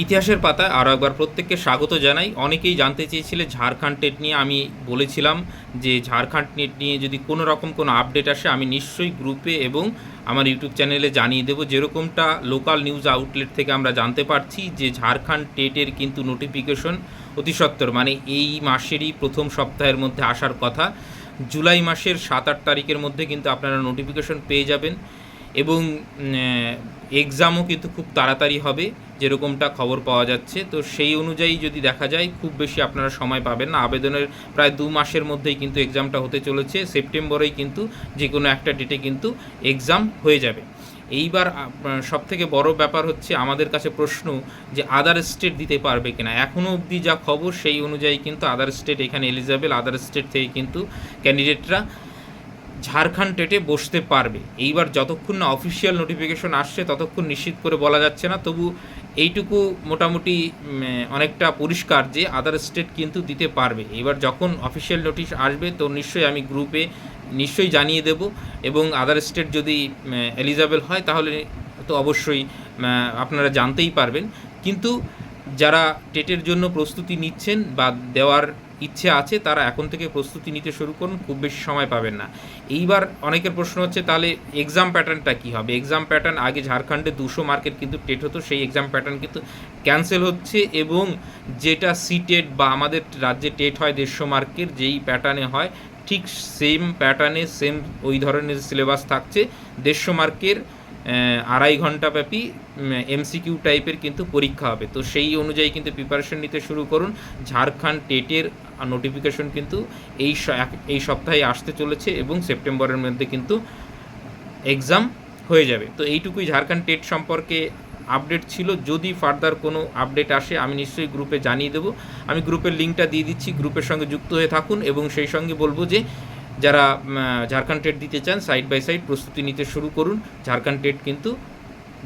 ইতিহাসের পাতায় আরও একবার প্রত্যেককে স্বাগত জানাই। অনেকেই জানতে চেয়েছিলে ঝাড়খণ্ড টেট নিয়ে। আমি বলেছিলাম যে ঝাড়খণ্ড টেট নিয়ে যদি কোনো রকম কোনো আপডেট আসে, আমি নিশ্চয়ই গ্রুপে এবং আমার ইউটিউব চ্যানেলে জানিয়ে দেবো। যেরকমটা লোকাল নিউজ আউটলেট থেকে আমরা জানতে পারছি যে ঝাড়খণ্ড টেটের কিন্তু নোটিফিকেশন অতি সত্বর মানে এই মাসেরই প্রথম সপ্তাহের মধ্যে আসার কথা। জুলাই মাসের সাত আট তারিখের মধ্যে কিন্তু আপনারা নোটিফিকেশন পেয়ে যাবেন। এবং এক্সামও কিন্তু খুব তাড়াতাড়ি হবে, যেরকমটা খবর পাওয়া যাচ্ছে। তো সেই অনুযায়ী যদি দেখা যায়, খুব বেশি আপনারা সময় পাবেন না। আবেদনের প্রায় দু মাসের মধ্যেই কিন্তু এক্সামটা হতে চলেছে। সেপ্টেম্বরেই কিন্তু যে কোনো একটা ডেটে কিন্তু এক্সাম হয়ে যাবে। এইবার সব থেকে বড় ব্যাপার হচ্ছে, আমাদের কাছে প্রশ্ন যে আদার স্টেট দিতে পারবে কিনা। এখনও অবধি যা খবর, সেই অনুযায়ী কিন্তু আদার স্টেট এখানে এলিজেবল আদার স্টেট থেকে কিন্তু ক্যান্ডিডেটরা ঝাড়খণ্ড টেটে বসতে পারবে। এইবার যতক্ষণ না অফিসিয়াল নোটিফিকেশন আসছে, ততক্ষণ নিশ্চিত করে বলা যাচ্ছে না। তবু এইটুকু মোটামুটি অনেকটা পরিষ্কার যে আদার স্টেট কিন্তু দিতে পারবে। এবার যখন অফিসিয়াল নোটিশ আসবে, তো নিশ্চয়ই আমি গ্রুপে নিশ্চয়ই জানিয়ে দেব। এবং আদার স্টেট যদি এলিজেবল হয়, তাহলে তো অবশ্যই আপনারা জানতেই পারবেন। কিন্তু যারা টেটের জন্য প্রস্তুতি নিচ্ছেন বা দেওয়ার ইচ্ছে আছে, তারা এখন থেকে প্রস্তুতি নিতে শুরু করুন, খুব বেশি সময় পাবেন না। এইবার অনেকের প্রশ্ন হচ্ছে, তাহলে এক্সাম প্যাটার্নটা কী হবে? এক্সাম প্যাটার্ন আগে ঝাড়খণ্ডে দুশো মার্কের কিন্তু টেট হতো, সেই এক্সাম প্যাটার্ন কিন্তু ক্যান্সেল হচ্ছে এবং যেটা সিটেড বা আমাদের রাজ্যে টেট হয় দেড়শো মার্কের যেই প্যাটার্নে হয়, ঠিক সেম প্যাটার্নে সেম ওই ধরনের সিলেবাস থাকছে, দেড়শো মার্কের আড়াই ঘণ্টা ব্যাপী এমসিকিউ টাইপের কিন্তু পরীক্ষা হবে। তো সেই অনুযায়ী কিন্তু প্রিপারেশন নিতে শুরু করুন। ঝাড়খণ্ড টেটের নোটিফিকেশন কিন্তু এই এই সপ্তাহে আসতে চলেছে এবং সেপ্টেম্বরের মধ্যে কিন্তু এক্সাম হয়ে যাবে। তো এইটুকুই ঝাড়খণ্ড টেট সম্পর্কে আপডেট ছিল। যদি ফার্দার কোনো আপডেট আসে, আমি নিশ্চয়ই গ্রুপে জানিয়ে দেবো। আমি গ্রুপের লিঙ্কটা দিয়ে দিচ্ছি। গ্রুপের সঙ্গে যুক্ত হয়ে থাকুন এবং সেই সঙ্গে বলব যে যারা ঝাড়খণ্ড টেট দিতে চান সাইড বাই সাইড প্রস্তুতি নিতে শুরু করুন। ঝাড়খণ্ড টেট কিন্তু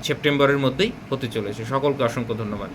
সেপ্টেম্বরের মধ্যেই হতে চলেছে। সকলকে অসংখ্য ধন্যবাদ।